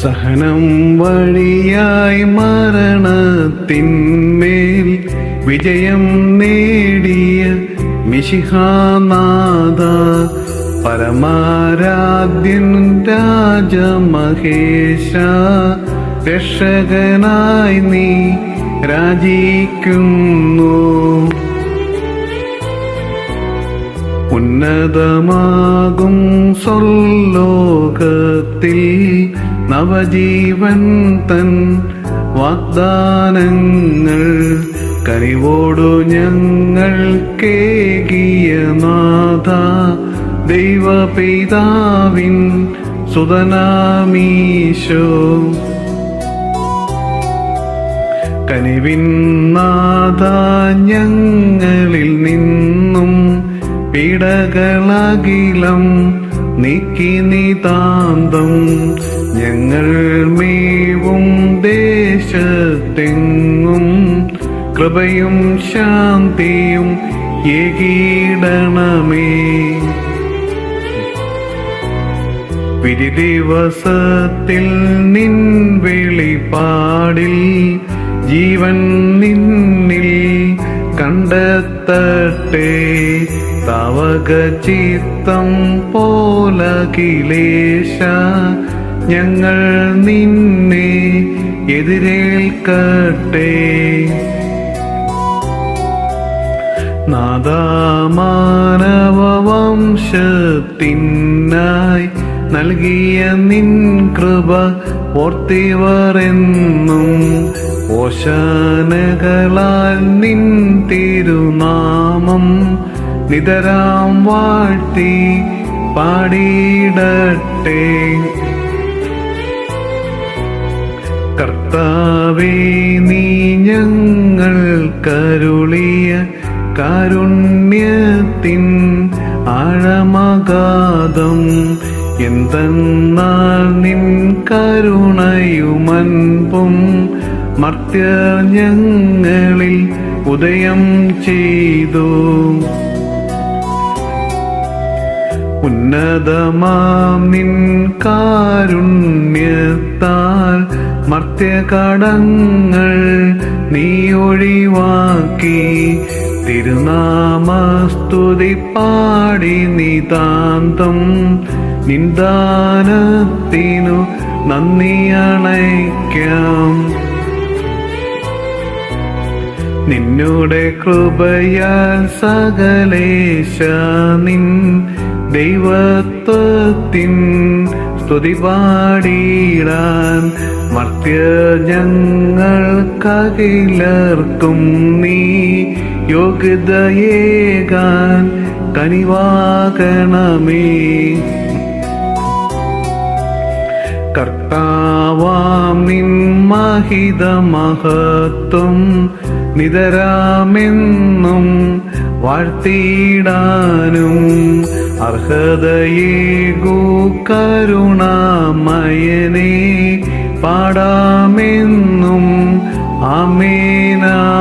സഹനം വഴിയായി മരണത്തിന്മേൽ വിജയം നേടിയ മിശിഹാനാഥ പരമാരാധ്യൻ രാജമഹേശ രക്ഷകനായി നീ രാജിക്കുന്നു. ഉന്നതമാകും സ്വർലോകത്തിൽ നവജീവൻ തൻ വാഗ്ദാനങ്ങൾ കനിവോടു ഞങ്ങൾ കേകിയ നാഥ ദൈവപിതാവിൻ സുതനാമീശോ. കനിവിൻ നാഥ ഞങ്ങളിൽ നിന്നും പീഡകളകിലം നീക്കി നിതാന്തം ഞങ്ങൾ മേവും ദേശത്തെങ്ങും കൃപയും ശാന്തിയും ഏകീടണമേ. പിരിദിവസത്തിൽ നിൻ വെളിപ്പാടിൽ ജീവൻ നിന്നിൽ കണ്ടെത്തട്ടെ. തവക ചിത്തം പോലകിലേശ ഞങ്ങൾ നിന്നെ എതിരേൽക്കട്ടെ. നാദാമാനവംശത്തിനായി നൽകിയ നിൻ കൃപ ഓർത്തിവരെന്നും ഓശാനകളാൽ നിൻ തിരുനാമം നിതരാം വാഴ്ത്തി പാടിയിടട്ടെ. കർത്താവേ നീ ഞങ്ങൾ കരുളിയ കാരുണ്യത്തിൻ ആഴമഗാധം. എന്തെന്നാൽ നിൻ കരുണയുമൻപും മർത്യ ഞങ്ങളിൽ ഉദയം ചെയ്തു. ഉന്നതമാം നിൻ കാരുണ്യത്താൽ മർത്യകടങ്ങൾ നീ ഒഴിവാക്കി തിരുനാമസ്തുതി പാടി നിതാന്തം നിന്ദാനത്തിനു നന്ദി അണയ്ക്കാം. നിന്നുടെ കൃപയാൽ സകലേശ നിൻ ദൈവത്വത്തിൻ സ്തുതി പാടിയിടാൻ മർത്യ ഞങ്ങൾക്കകിലർക്കും നീ യോഗ്യതയേകാൻ കനിവാകണമേ. കർത്താവാം നിൻ മഹത്വം നിതരാമെന്നും വാഴ്ത്തിയിടാനും അർഹതയേകൂ കരുണാമയനെ പാടാമെന്നും ആമേനാമേ